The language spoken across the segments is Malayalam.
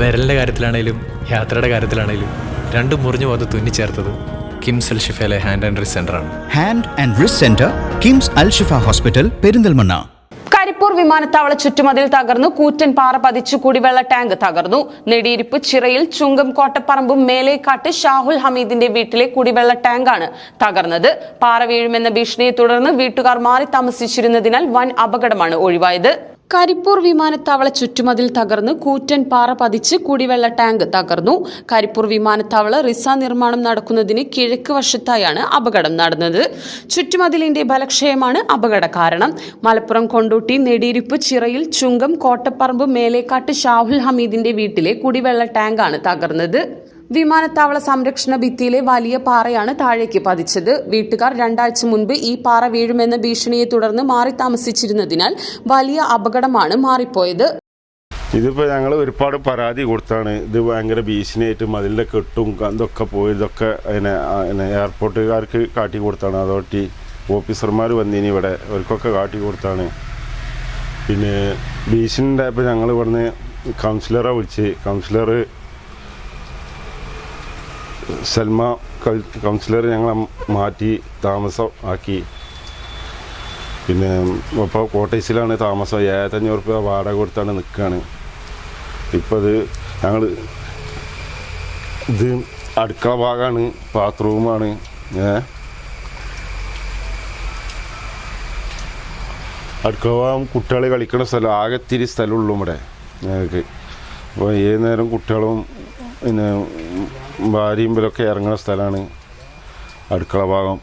വിരലിന്റെ കാര്യത്തിലാണേലും യാത്രയുടെ കാര്യത്തിലാണേലും രണ്ടും മുറിഞ്ഞു പോകാതെ തുന്നിച്ചേർത്തത് കിംസ് അൽ ഷിഫയിലെ ഹാൻഡ് ആൻഡ് റിസ് ആണ്. Hand and wrist centre KIMS Al Shifa hospital Perinthalmanna. Karipur വിമാനത്താവള ചുറ്റുമതിൽ തകർന്നു കൂറ്റൻ പാറ പതിച്ചു കുടിവെള്ള ടാങ്ക് തകർന്നു. നെടിയിരിപ്പ് ചിറയിൽ ചുങ്കം കോട്ടപ്പറമ്പും മേലേക്കാട്ട് ഷാഹുൽ ഹമീദിന്റെ വീട്ടിലെ കുടിവെള്ള ടാങ്കാണ് തകർന്നത്. പാറ വീഴുമെന്ന ഭീഷണിയെ തുടർന്ന് വീട്ടുകാർ മാറി താമസിച്ചിരുന്നതിനാൽ വൻ അപകടമാണ് ഒഴിവായത്. കരിപ്പൂർ വിമാനത്താവള ചുറ്റുമതിൽ തകർന്ന് കൂറ്റൻ പാറ പതിച്ച് കുടിവെള്ള ടാങ്ക് തകർന്നു. കരിപ്പൂർ വിമാനത്താവള റിസ നിർമ്മാണം നടക്കുന്നതിന് കിഴക്ക് വശത്തായാണ് അപകടം നടന്നത്. ചുറ്റുമതിലിന്റെ ബലക്ഷയമാണ് അപകട കാരണം. മലപ്പുറം കൊണ്ടോട്ടി നെടിയിരിപ്പ് ചിറയിൽ ചുങ്കം കോട്ടപ്പറമ്പ് മേലേക്കാട്ട് ഷാഹുൽ ഹമീദിന്റെ വീട്ടിലെ കുടിവെള്ള ടാങ്കാണ് തകർന്നത്. വിമാനത്താവള സംരക്ഷണ ഭിത്തിയിലെ വലിയ പാറയാണ് താഴേക്ക് പതിച്ചത്. വീട്ടുകാർ രണ്ടാഴ്ച മുൻപ് ഈ പാറ വീഴുമെന്ന ഭീഷണിയെ തുടർന്ന് മാറി താമസിച്ചിരുന്നതിനാൽ വലിയ അപകടമാണ് മാറിപ്പോയത്. ഇതിപ്പോൾ ഞങ്ങൾ ഒരുപാട് പരാതി കൊടുത്താണ്. ഇത് ഭയങ്കര ഭീഷണിയായിട്ട് മതിലിന്റെ കെട്ടും ഇതൊക്കെ പോയി ഇതൊക്കെ അതിനെ എയർപോർട്ടുകാർക്ക് കാട്ടി കൊടുത്താണ്. അതോട്ടി ഓഫീസർമാർ വന്നിനി ഇവിടെ അവർക്കൊക്കെ കാട്ടി കൊടുത്താണ്. പിന്നെ ഭീഷണി ഉണ്ടായപ്പോൾ ഞങ്ങൾ ഇവിടുന്ന് കൗൺസിലറെ വിളിച്ച്. കൗൺസിലർ സൽമ കൗൺസിലർ ഞങ്ങളെ മാറ്റി താമസം ആക്കി. പിന്നെ ഇപ്പോൾ കോട്ടേഴ്സിലാണ് താമസം. ഏഴത്തഞ്ഞൂറ് രൂപ വാടക കൊടുത്താണ് നിൽക്കുകയാണ് ഇപ്പോൾ ഇത് ഞങ്ങൾ ഇത് അടുക്കള ഭാഗമാണ് ബാത്റൂമാണ്. ഏ? അടുക്കള ഭാഗം കുട്ടികൾ കളിക്കുന്ന സ്ഥലം ആകെ സ്ഥലമുള്ളൂ ഇവിടെ ഞങ്ങൾക്ക്. അപ്പോൾ ഏത് നേരം കുട്ടികളും പിന്നെ ഇവരൊക്കെ ഇറങ്ങുന്ന സ്ഥലമാണ് അടുക്കള ഭാഗം.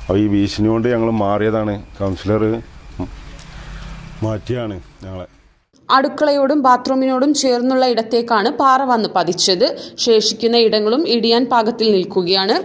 അപ്പോൾ ഈ ഭീഷണി കൊണ്ട് ഞങ്ങൾ മാറിയതാണ്. കൗൺസിലർ മാറ്റിയാണ് ഞങ്ങളെ. അടുക്കളയോടും ബാത്റൂമിനോടും ചേർന്നുള്ള ഇടത്തേക്കാണ് പാറ വന്ന് പതിച്ചത്. ശേഷിക്കുന്ന ഇടങ്ങളും ഇടിയാൻ പാകത്തിൽ നിൽക്കുകയാണ്.